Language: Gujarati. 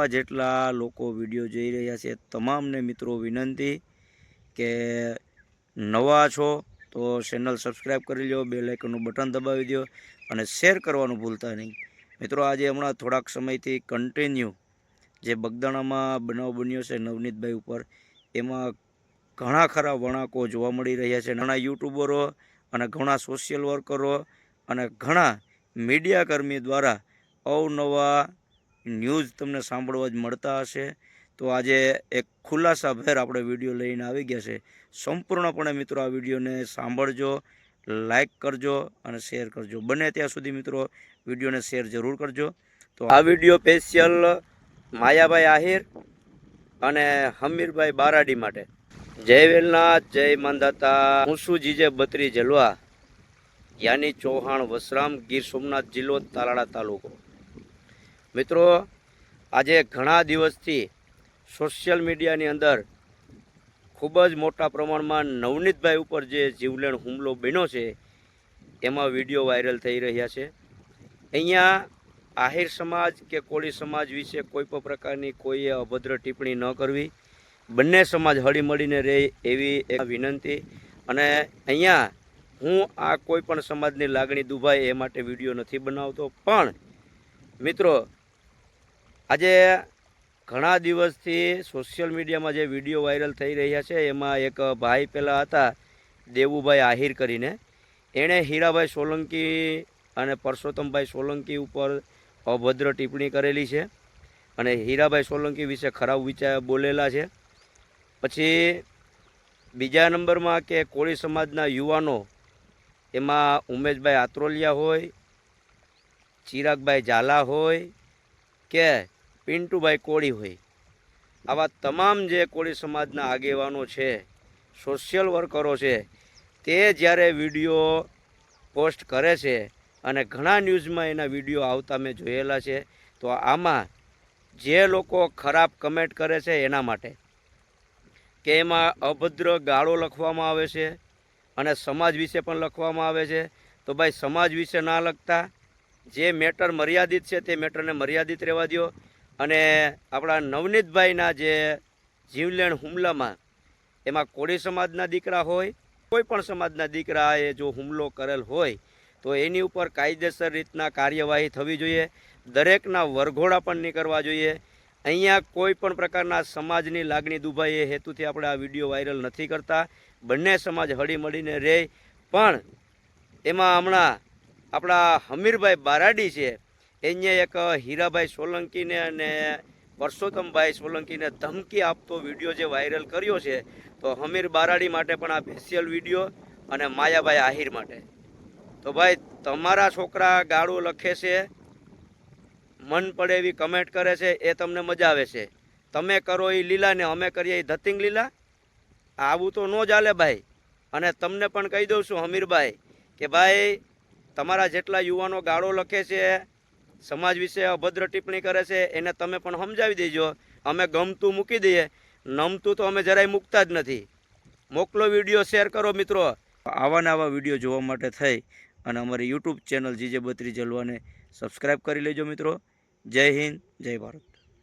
નવા જેટલા લોકો વીડિયો જોઈ રહ્યા છે, તમામને મિત્રો વિનંતી કે નવા છો તો ચેનલ સબસ્ક્રાઈબ કરી લો બે લાઇકનનું બટન દબાવી દો અને શેર કરવાનું ભૂલતા નહીં. મિત્રો, આજે હમણાં થોડાક સમયથી કન્ટિન્યુ જે બગદાણામાં બનાવ બન્યો છે નવનીતભાઈ ઉપર, એમાં ઘણા ખરા વણાકો જોવા મળી રહ્યા છે. ઘણા યુટ્યુબરો અને ઘણા સોશિયલ વર્કરો અને ઘણા મીડિયાકર્મી દ્વારા અવનવા ન્યૂઝ તમને સાંભળવા જ મળતા હશે. તો આજે એક ખુલાસાભેર આપણે વીડિયો લઈને આવી ગયા છે. સંપૂર્ણપણે મિત્રો આ વિડીયોને સાંભળજો, લાઈક કરજો અને શેર કરજો. બને ત્યાં સુધી મિત્રો વિડીયોને શેર જરૂર કરજો. તો આ વીડિયો સ્પેશિયલ માયાભાઈ આહિર અને હમીરભાઈ બારાડી માટે. જય વેલનાથ, જય માનદાતા. હું છું જીજે બત્રી જલવા. યાની ચૌહાણ વસરામ, ગીર સોમનાથ જિલ્લો તાલાળા તાલુકો. મિત્રો, આજે ઘણા દિવસથી સોશિયલ મીડિયાની અંદર ખૂબ જ મોટા પ્રમાણમાં નવનીતભાઈ ઉપર જે જીવલેણ હુમલો બન્યો છે, એમાં વીડિયો વાયરલ થઈ રહ્યા છે. અહીંયા આહિર સમાજ કે કોળી સમાજ વિશે કોઈ પણ પ્રકારની કોઈએ અભદ્ર ટિપ્પણી ન કરવી. બંને સમાજ હળીમળીને રહે એવી એક વિનંતી. અને અહીંયા હું આ કોઈ પણ સમાજની લાગણી દુભાય એ માટે વીડિયો નથી બનાવતો. પણ મિત્રો આજે ઘણા દિવસથી સોશિયલ મીડિયામાં જે વીડિયો વાયરલ થઈ રહ્યા છે, એમાં એક ભાઈ પહેલાં હતા, દેવુભાઈ આહિર કરીને. એણે હીરાભાઈ સોલંકી અને પરસોત્તમભાઈ સોલંકી ઉપર અભદ્ર ટિપ્પણી કરેલી છે અને હીરાભાઈ સોલંકી વિશે ખરાબ વિચાર બોલેલા છે. પછી બીજા નંબરમાં કે કોળી સમાજના યુવાનો, એમાં ઉમેશભાઈ આત્રોલિયા હોય, ચિરાગભાઈ ઝાલા હોય કે પિન્ટુભાઈ કોળી હોય. આવા તમામ જે કોળી સમાજના આગેવાનો છે સોશિયલ વર્કરો છે, તે જ્યારે વીડિયો પોસ્ટ કરે છે અને ઘણા ન્યૂઝમાં એના વીડિયો આવતા મેં જોયેલા છે, તો આમાં જે લોકો ખરાબ કમેન્ટ કરે છે એના માટે. કે એમાં અભદ્ર ગાળો લખવામાં આવે છે અને સમાજ વિશે પણ લખવામાં આવે છે. તો ભાઈ સમાજ વિશે ના લખતા, જે મેટર મર્યાદિત છે તે મેટરને મર્યાદિત રહેવા દો અને આપણા નવનીતભાઈના જે જીવલેણ હુમલામાં એમાં કોળી સમાજના દીકરા હોય, કોઈ પણ સમાજના દીકરાએ જો હુમલો કરેલ હોય, તો એની ઉપર કાયદેસર રીતના કાર્યવાહી થવી જોઈએ. દરેકના વરઘોડા પણ નહીં કરવા જોઈએ. અહીંયા કોઈ પણ પ્રકારના સમાજની લાગણી દુભાઈ એ હેતુથી આપણે આ વીડિયો વાયરલ નથી કરતા. બંને સમાજ હળીમળીને રહે પણ એમાં હમણાં આપણા હમીરભાઈ બારાડી છે એને એક હીરાભાઈ સોલંકીને અને પરસોત્તમભાઈ સોલંકીને ધમકી આપતો વીડિયો જે વાયરલ કર્યો છે, તો હમીર બારાડી માટે પણ આ સ્પેશિયલ વીડિયો અને માયાભાઈ આહિર માટે. તો ભાઈ, તમારા છોકરા ગાળો લખે છે, મન પડે એવી કમેન્ટ કરે છે, એ તમને મજા આવે છે. તમે કરો એ લીલા ને અમે કરીએ એ ધતિંગ લીલા? આવું તો ન ચાલે ભાઈ. અને તમને પણ કહી દઉં છું હમીરભાઈ, કે ભાઈ, તમારા જેટલા યુવાનો ગાળો લખે છે સમાજ વિશે અભદ્ર ટિપ્પણી કરે છે, એને તમે પણ સમજાવી દેજો. અમે ગમતું મૂકી દઈએ. નમતું તો અમે જરાય મૂકતા જ નથી. મોકલો વીડિયો, શેર કરો મિત્રો. આવા નવા વીડિયો જોવા માટે થઈ અને અમારી યુટ્યુબ ચેનલ જીજે બત્રી જલવાને સબસ્ક્રાઈબ કરી લેજો મિત્રો. જય હિન્દ, જય ભારત.